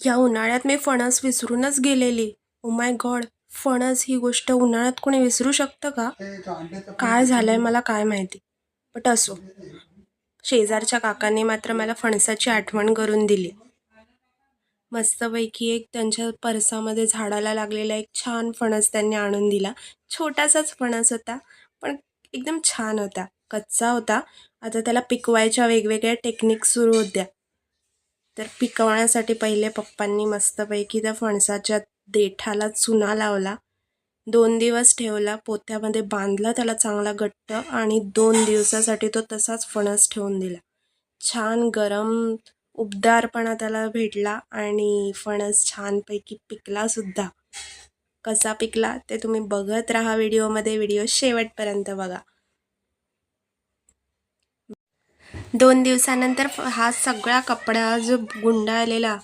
या उन्हाळ्यात मी फणस विसरूनच गेलेली. ओ माय गॉड फणस ही गोष्ट उन्हाळ्यात कोणी विसरू शकतं का? काय झालंय मला काय माहिती. बट असो. शेजारच्या काकांनी मात्र मला फणसाची आठवण करून दिली. मस्तपैकी एक त्यांच्या परसामध्ये झाडाला लागलेला एक छान फणस त्यांनी आणून दिला. छोटासाच फणस होता पण एकदम छान होता. कच्चा होता. आता त्याला पिकवायच्या वेगवेगळ्या टेक्निक सुरू होत्या. तर पिकवण्यासाठी पहिले पप्पांनी मस्तपैकी त्या फणसाच्या देठाला चुना लावला. दोन दिवस ठेवला पोत्यामध्ये बांधला त्याला चांगला घट्ट आणि दोन दिवसासाठी तो तसाच फणस ठेवून दिला. छान गरम उबदारपणा त्याला भेटला आणि फणस छानपैकी पिकला सुद्धा. कसा पिकला ते तुम्ही बघत राहा व्हिडिओमध्ये. व्हिडिओ शेवटपर्यंत बघा. दोन दिवसानंतर फ- हा सगळा कपडा जो गुंडाळलेला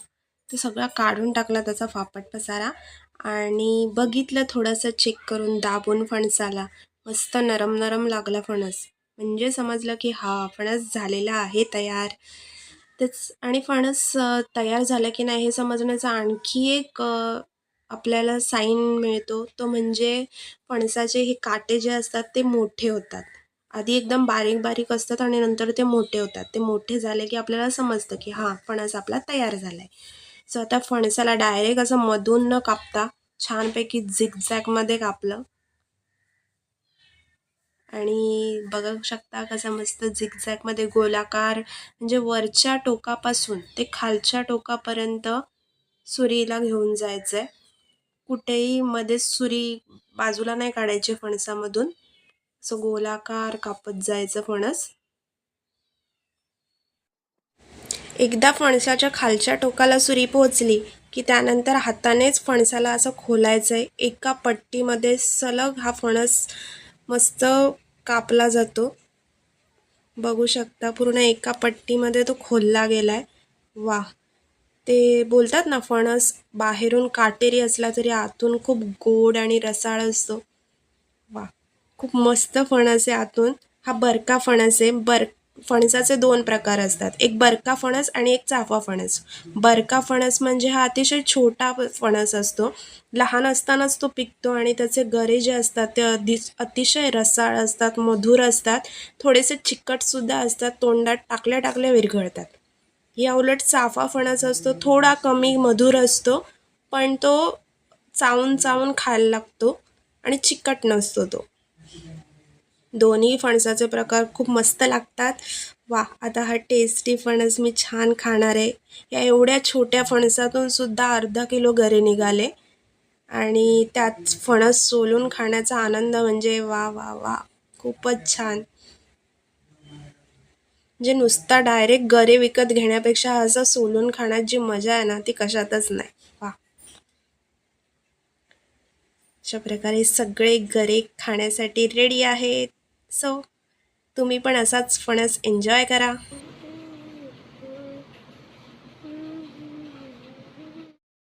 तो सगळा काढून टाकला त्याचा फापट पसारा आणि बघितलं थोडंसं चेक करून दाबून फणसाला. मस्त नरम नरम लागला फणस. म्हणजे समजलं की हा फणस झालेला आहे तयार. तेच आणि फणस तयार झालं की नाही हे समजण्याचा आणखी एक आपल्याला साईन मिळतो. तो म्हणजे फणसाचे हे काटे जे असतात ते मोठे होतात. आधी एकदम बारीक बारीक असतात आणि नंतर ते मोठे होतात. ते मोठे झाले की आपल्याला समजतं की हां फणस आपला तयार झाला आहे सो आता फणसाला डायरेक्ट असं मधून न कापता छानपैकी झिगझॅगमध्ये कापलं. आणि बघू शकता कसं मस्त झिगझॅगमध्ये गोलाकार म्हणजे वरच्या टोकापासून ते खालच्या टोकापर्यंत सुरीला घेऊन जायचं आहे कुठेही मध्ये सुरी बाजूला नाही काढायची फणसामधून. असं गोलाकार कापत जायचं फणस. एकदा फणसाच्या खालच्या टोकाला सुरी पोहोचली की त्यानंतर हातानेच फणसाला असं खोलायचं आहे एका पट्टीमध्ये सलग हा फणस मस्त कापला जातो. बघू शकता पूर्ण एका पट्टीमध्ये तो खोलला गेला आहे वा ते बोलतात ना फणस बाहेरून काटेरी असला तरी आतून खूप गोड आणि रसाळ असतो. वा खूप मस्त फणस आहे आतून. हा बरका फणस आहे बर फणसाचे दोन प्रकार असतात. एक बरका फणस आणि एक चाफा फणस. बरका फणस म्हणजे हा अतिशय छोटा फणस असतो. लहान असतानाच तो पिकतो आणि त्याचे गरे जे असतात ते अधि अतिशय रसाळ असतात मधुर असतात. थोडेसे चिकटसुद्धा असतात तोंडात टाकल्या टाकल्या विरघळतात. या उलट चाफा फणस असतो थोडा कमी मधुर असतो पण तो चावून चावून खायला लागतो आणि चिकट नसतो तो. दोन्ही फणसाचे प्रकार खूप मस्त लागतात. वा आता हा टेस्टी फणस मी छान खाणार आहे. या एवढ्या छोट्या फणसातून सुद्धा अर्धा किलो गरे निघाले. आणि त्यात फणस सोलून खाण्याचा आनंद म्हणजे वा वा वा खूपच छान. जे नुसता डायरेक्ट गरे विकत घेण्यापेक्षा असं सोलून खाण्यात जी मजा आहे ना ती कशातच नाही. वा. अशा प्रकारे सगळे गरे खाण्यासाठी रेडी आहेत. सो तुम्ही पण असाच फणस एन्जॉय करा.